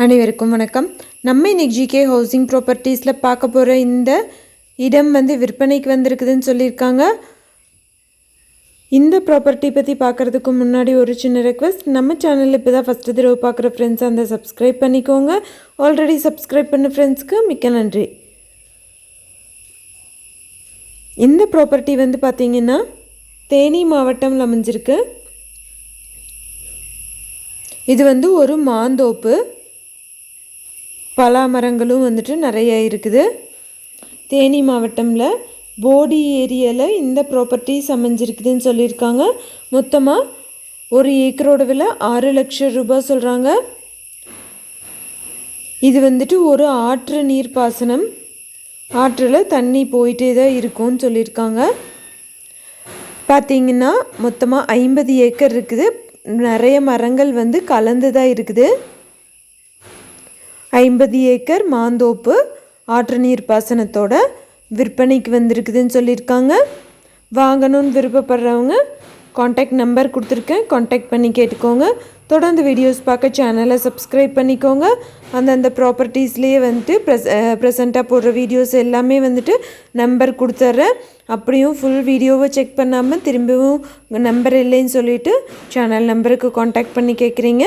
அனைவருக்கும் வணக்கம். நம்ம இன்னைக்கு ஜிகே ஹவுசிங் ப்ராப்பர்ட்டிஸில் பார்க்க போகிற இந்த இடம் வந்து விற்பனைக்கு வந்திருக்குதுன்னு சொல்லியிருக்காங்க. இந்த ப்ராப்பர்ட்டி பற்றி பார்க்குறதுக்கு முன்னாடி ஒரு சின்ன ரெக்வஸ்ட் நம்ம சேனலில் இப்போ தான் ஃபஸ்ட்டு தடவை பார்க்குற ஃப்ரெண்ட்ஸ் அந்த சப்ஸ்கிரைப் பண்ணிக்கோங்க. ஆல்ரெடி சப்ஸ்கிரைப் பண்ண ஃப்ரெண்ட்ஸ்க்கு மிக்க நன்றி. இந்த ப்ராப்பர்ட்டி வந்து பார்த்தீங்கன்னா தேனி மாவட்டம்ல அமைஞ்சிருக்கு. இது வந்து ஒரு மாந்தோப்பு. பலா மரங்களும் வந்துட்டு நிறைய இருக்குது. தேனி மாவட்டமில் போடி ஏரியாவில் இந்த ப்ராப்பர்ட்டிஸ் அமைஞ்சிருக்குதுன்னு சொல்லியிருக்காங்க. மொத்தமாக ஒரு ஏக்கரோட விலை ஆறு லட்சம் ரூபாய் சொல்கிறாங்க இது வந்துட்டு ஒரு ஆற்று நீர் பாசனம். ஆற்றில் தண்ணி போயிட்டே தான் இருக்கும்னு சொல்லியிருக்காங்க. பார்த்தீங்கன்னா மொத்தமாக ஐம்பது ஏக்கர் இருக்குது. நிறைய மரங்கள் வந்து கலந்து தான் இருக்குது. ஐம்பது ஏக்கர் மாந்தோப்பு ஆற்று நீர் பாசனத்தோட விற்பனைக்கு வந்திருக்குதுன்னு சொல்லியிருக்காங்க. வாங்கணும்னு விருப்பப்படுறவங்க காண்டாக்ட் நம்பர் கொடுத்துருக்கேன். காண்டாக்ட் பண்ணி கேட்டுக்கோங்க. தொடர்ந்து வீடியோஸ் பார்க்க சேனலை சப்ஸ்கிரைப் பண்ணிக்கோங்க. அந்தந்த ப்ராப்பர்ட்டிஸ்லேயே வந்துட்டு ப்ரெஸ் ப்ரெசண்ட்டாக போடுற வீடியோஸ் எல்லாமே வந்துட்டு நம்பர் கொடுத்துட்றேன் அப்படியும் ஃபுல் வீடியோவை செக் பண்ணாமல் திரும்பவும் நம்பர் இல்லைன்னு சொல்லிவிட்டு சேனல் நம்பருக்கு காண்டாக்ட் பண்ணி கேட்குறீங்க.